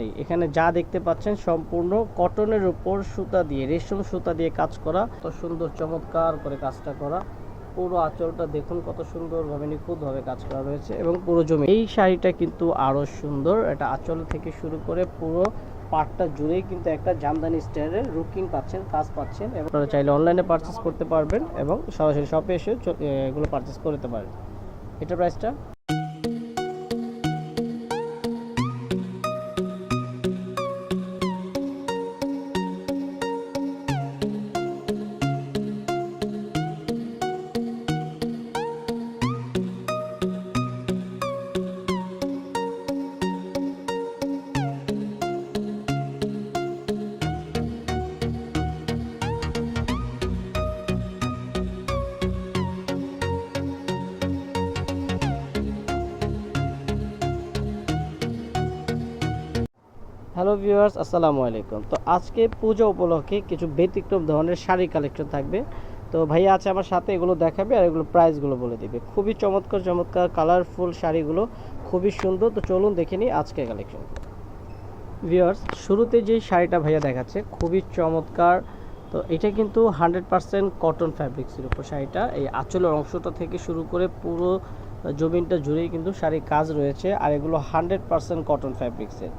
নেই। এখানে যা দেখতে পাচ্ছেন সম্পূর্ণ কটনের উপর সুতা দিয়ে, রেশম সুতা দিয়ে কাজ করা। কত সুন্দর, চমৎকার করে কাজটা করা। পুরো আঁচলটা দেখুন কত সুন্দরভাবে, নিখুঁতভাবে কাজ করা রয়েছে এবং পুরো জমি। এই শাড়িটা কিন্তু আরও সুন্দর। এটা আঁচল থেকে শুরু করে পুরো পাটটা জুড়েই কিন্তু একটা জামদানি স্টাইলের রুকিং পাচ্ছেন, কাজ পাচ্ছেন এবং আপনারা চাইলে অনলাইনে পারচেস করতে পারবেন এবং সরাসরি শপে এসে এগুলো পারচেস করতে পারেন। এটা প্রাইসটা হ্যালো ভিউয়ার্স, আসসালামু আলাইকুম। তো আজকে পূজা উপলক্ষে কিছু ব্যতিক্রম ধরনের শাড়ি কালেকশন থাকবে। তো ভাইয়া আছে আমার সাথে, এগুলো দেখাবে আর এগুলো প্রাইসগুলো বলে দিবে। খুবই চমৎকার চমৎকার কালারফুল শাড়িগুলো, খুবই সুন্দর। তো চলুন দেখে নিই আজকে কালেকশন ভিউয়ার্স, শুরুতে যেই শাড়িটা ভাইয়া দেখাচ্ছে, খুবই চমৎকার। তো এটা কিন্তু হান্ড্রেড পার্সেন্ট কটন ফ্যাব্রিক্সের উপর শাড়িটা। এই আঁচলের অংশটা থেকে শুরু করে পুরো জমিনটা জুড়েই কিন্তু শাড়ির কাজ রয়েছে। আর এগুলো হান্ড্রেড পার্সেন্ট কটন ফ্যাব্রিক্সের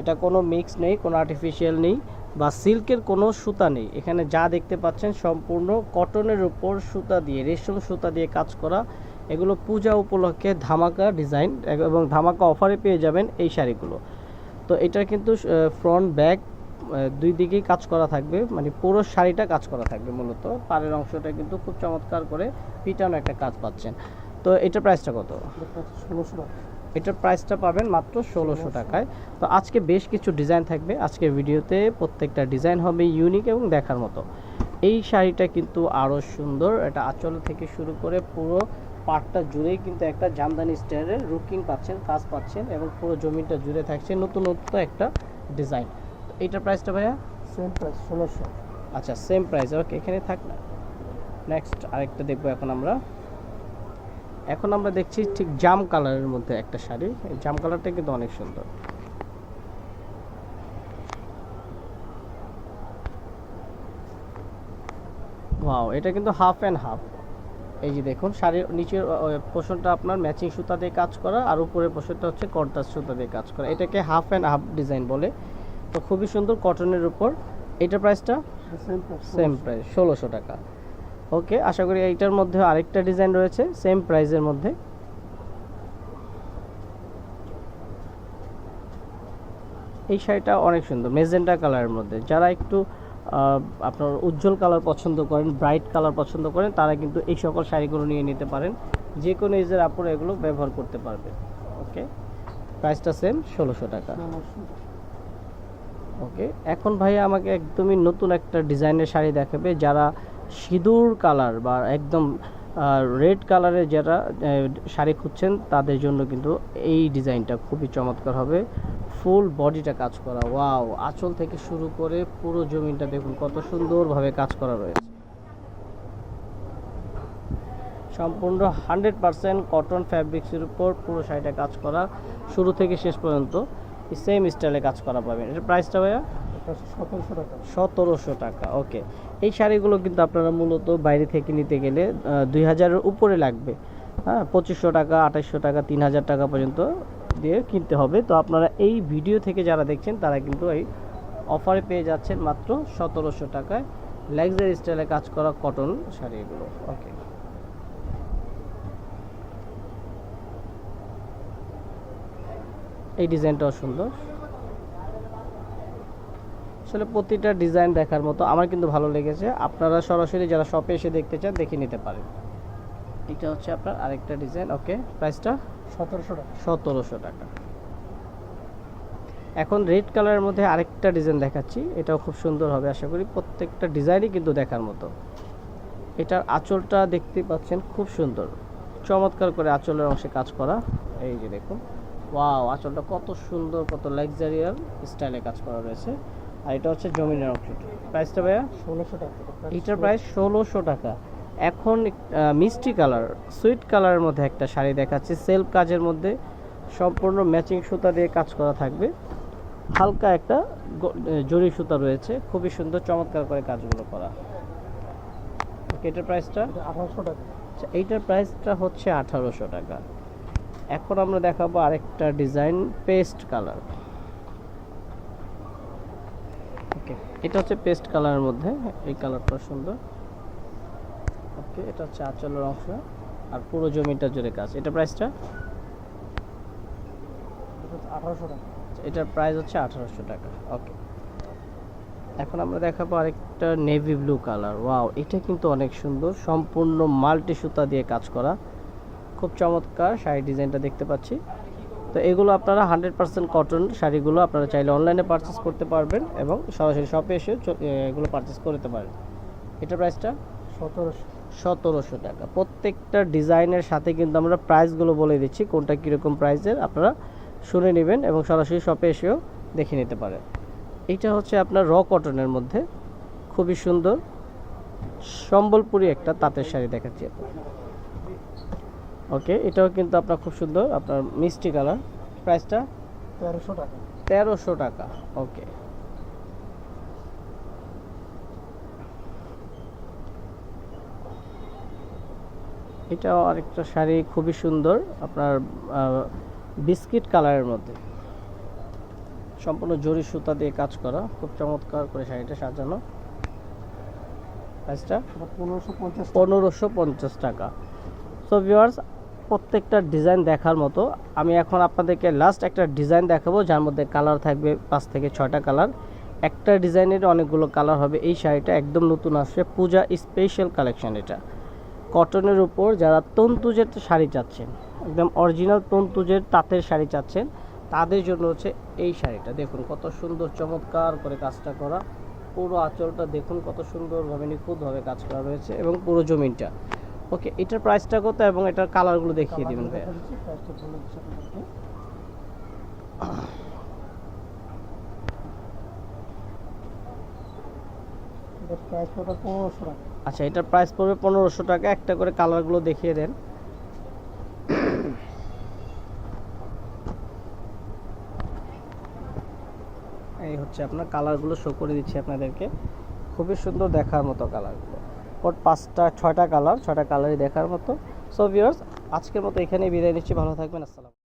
এটা কোনো মিক্স নেই, কোনো আর্টিফিশিয়াল নেই বা সিল্কের কোনো সুতা নেই। এখানে যা দেখতে পাচ্ছেন সম্পূর্ণ কটনের উপর সুতা দিয়ে, রেশম সুতা দিয়ে কাজ করা। এগুলো পূজা উপলক্ষে ধামাকা ডিজাইন এবং ধামাকা অফারে পেয়ে যাবেন এই শাড়িগুলো। তো এটা কিন্তু ফ্রন্ট ব্যাক দুই দিকেই কাজ করা থাকবে। মানে পুরো শাড়িটা কাজ করা থাকবে মূলত। পাড়ের অংশটা কিন্তু খুব চমৎকার করে পিটানো একটা কাজ পাচ্ছেন। তো এটার প্রাইসটা কত? ষোলোশো এটার প্রাইসটা পাবেন মাত্র ষোলোশো টাকায়। তো আজকে বেশ কিছু ডিজাইন থাকবে। আজকে ভিডিওতে প্রত্যেকটা ডিজাইন হবে ইউনিক এবং দেখার মতো। এই শাড়িটা কিন্তু আরও সুন্দর। এটা আঁচল থেকে শুরু করে পুরো পাটটা জুড়েই কিন্তু একটা জামদানি স্টাইলের রুকিং পাচ্ছেন কাজ পাচ্ছেন এবং পুরো জমিটা জুড়ে থাকছে নতুনত্ব একটা ডিজাইন এইটার প্রাইসটা ভাইয়া? সেম প্রাইস ষোলোশো। আচ্ছা সেম প্রাইস ওকে এখানে থাক না। নেক্সট আরেকটা দেখব এখন আমরা। এখন আমরা দেখছি ঠিক জাম কালারের মধ্যে একটা শাড়ি। জাম কালারটা কিন্তু অনেক সুন্দর। ওয়াও এটা কিন্তু হাফ অ্যান্ড হাফ। এই যে দেখুন শাড়ির নিচের পোষণটা আপনার ম্যাচিং সুতা দিয়ে কাজ করা আর উপরের পোষণটা হচ্ছে কর্তাস সুতা দিয়ে কাজ করা। এটাকে হাফ অ্যান্ড হাফ ডিজাইন বলে। তো খুবই সুন্দর কটনের উপর। এটার প্রাইসটা সেম প্রাইস ষোলোশো টাকা। ওকে, আশা করি এইটার মধ্যে আরেকটা ডিজাইন রয়েছে, সেম প্রাইসের মধ্যে। এই শাড়িটা অনেক সুন্দর, মেজেন্টা কালারের মধ্যে। যারা একটু আপনার উজ্জ্বল কালার পছন্দ করেন, ব্রাইট কালার পছন্দ করেন, তারা কিন্তু এই সকল শাড়িগুলো নিয়ে নিতে পারেন। যে কোনো এজের আপুরা এগুলো ব্যবহার করতে পারবে, ওকে? প্রাইসটা সেম, ষোলোশো টাকা। ওকে, এখন ভাইয়া আমাকে একদমই নতুন একটা ডিজাইনের শাড়ি দেখাবে, যারা সিঁদুর কালার বা একদম রেড কালারের যারা শাড়ি খুঁজছেন, তাদের জন্য কিন্তু এই ডিজাইনটা খুবই চমৎকার হবে। ফুল বডিটা কাজ করা, ওয়াও! আঁচল থেকে শুরু করে পুরো জমিনটা দেখুন, কত সুন্দরভাবে কাজ করা রয়েছে। সম্পূর্ণ হান্ড্রেড পার্সেন্ট কটন ফ্যাব্রিক্সের উপর পুরো শাড়িটা কাজ করা, শুরু থেকে শেষ পর্যন্ত সেম স্টাইলে কাজ করা পাবেন। এটার প্রাইসটা ভাইয়া? এটা সতেরোশো টাকা। ওকে। এই শাড়িগুলো কিন্তু আপনারা মূলত বাইরে থেকে নিতে গেলে দুই হাজারের উপরে লাগবে। হ্যাঁ পঁচিশশো টাকা, আঠাশশো টাকা, তিন হাজার টাকা পর্যন্ত দিয়ে কিনতে হবে। তো আপনারা এই ভিডিও থেকে যারা দেখছেন, তারা কিন্তু এই অফারে পেয়ে যাচ্ছেন মাত্র সতেরোশো টাকায় লাক্সারি স্টাইলে কাজ করা কটন শাড়িগুলো, ওকে। এই ডিজাইনটাও সুন্দর। আসলে প্রতিটা ডিজাইন দেখার মতো আমার কিন্তু ভালো লেগেছে। আপনারা সরাসরি যারা শপে এসে দেখতে চান দেখে নিতে পারেন। এটা হচ্ছে আপনার আরেকটা ডিজাইন ওকে? প্রাইসটা? সতেরোশো টাকা। সতেরোশো টাকা। এখন রেড কালারের মধ্যে আরেকটা ডিজাইন দেখাচ্ছি। এটাও খুব সুন্দর হবে আশা করি প্রত্যেকটা ডিজাইনই কিন্তু দেখার মতো। এটার আঁচলটা দেখতে পাচ্ছেন খুব সুন্দর। চমৎকার করে আঁচলের অংশে কাজ করা। এই যে দেখুন। ওয়াও আঁচলটা কত সুন্দর কত লাক্সারিয়াল স্টাইলে কাজ করা রয়েছে। আর এটা হচ্ছে জমিনের অংশটা প্রাইসটা ভাইয়া? ষোলোশো টাকা। এটার প্রাইস ষোলোশো টাকা। এখন মিষ্টি কালার সুইট কালারের মধ্যে একটা শাড়ি দেখাচ্ছি সেলফ কাজের মধ্যে সম্পূর্ণ ম্যাচিং সুতা দিয়ে কাজ করা থাকবে। হালকা একটা জরি সুতা রয়েছে খুবই সুন্দর চমৎকার করে কাজগুলো করা। এটার প্রাইসটা? আঠারোশো টাকা। আচ্ছা এইটার প্রাইসটা হচ্ছে আঠারোশো টাকা। এখন আমরা দেখাবো আরেকটা ডিজাইন পেস্ট কালার ওকে এটা হচ্ছে পেস্ট কালারের মধ্যে এই কালারটা সুন্দর। ওকে এটা হচ্ছে আঁচলের অংশ আর পুরো জমিটা জুড়ে কাজ। এটা প্রাইসটা আঠারোশো টাকা। এটার প্রাইস হচ্ছে আঠারোশো টাকা। ওকে এখন আমরা দেখাবো আরেকটা নেভি ব্লু কালার ওয়াও এটা কিন্তু অনেক সুন্দর। সম্পূর্ণ মাল্টি সুতা দিয়ে কাজ করা। খুব চমৎকার শাড়ি ডিজাইনটা দেখতে পাচ্ছি। তো এগুলো আপনারা হান্ড্রেড পার্সেন্ট কটন শাড়িগুলো আপনারা চাইলে অনলাইনে পারচেস করতে পারবেন এবং সরাসরি শপে এসে এগুলো পারচেস করতে পারেন। এটা প্রাইসটা সতেরোশো। সতেরোশো টাকা। প্রত্যেকটা ডিজাইনের সাথে কিন্তু আমরা প্রাইসগুলো বলে দিচ্ছি কোনটা কীরকম প্রাইসের আপনারা শুনে নেবেন এবং সরাসরি শপে এসেও দেখে নিতে পারেন। এটা হচ্ছে আপনার র কটনের মধ্যে। খুবই সুন্দর। সম্বলপুরি একটা তাঁতের শাড়ি দেখাচ্ছি আপনার ওকে এটাও কিন্তু আপনার খুব সুন্দর আপনার মিষ্টি কালার। প্রাইসটা তেরোশো টাকা। তেরোশো টাকা ওকে এটাও আরেকটা শাড়ি খুবই সুন্দর আপনার বিস্কিট কালারের মধ্যে। সম্পূর্ণ জরি সুতা দিয়ে কাজ করা খুব চমৎকার করে শাড়িটা সাজানো। প্রাইসটা পনেরোশো পঞ্চাশ টাকা। পনেরোশো পঞ্চাশ টাকা। সো ভিউয়ার্স প্রত্যেকটা ডিজাইন দেখার মতো। আমি এখন আপনাদেরকে লাস্ট একটা ডিজাইন দেখাবো, যার মধ্যে কালার থাকবে পাঁচ থেকে ছয়টা কালার একটা ডিজাইনের অনেকগুলো কালার হবে, এই শাড়িটা একদম নতুন আসছে, পূজা স্পেশাল কালেকশন এটা। কটনের উপর যারা তন্তুজের শাড়ি চাচ্ছেন, একদম অরিজিনাল তন্তুজের তাঁতের শাড়ি চাচ্ছেন, তাদের জন্য হচ্ছে এই শাড়িটা। দেখুন কত সুন্দর, চমৎকার করে কাজটা করা। পুরো আঁচলটা দেখুন কত সুন্দরভাবে নিখুঁতভাবে কাজ করা রয়েছে এবং পুরো জমিনটা। ওকে, এটার প্রাইসটা কত এবং এটার কালারগুলো দেখিয়ে দিবেন ভাইয়া। আচ্ছা এটার প্রাইস পড়বে পনেরোশো টাকা। একটা করে কালারগুলো দেখিয়ে দেন। এই হচ্ছে আপনার কালারগুলো শো করে দিচ্ছি আপনাদেরকে। খুবই সুন্দর দেখার মতো কালারগুলো মোট পাঁচটা, ছয়টা কালার ছয়টা কালারই দেখার মতো। সো ভিউয়ার্স আজকের মতো এখানেই বিদায় নিচ্ছি। ভালো থাকবেন। আসসালাম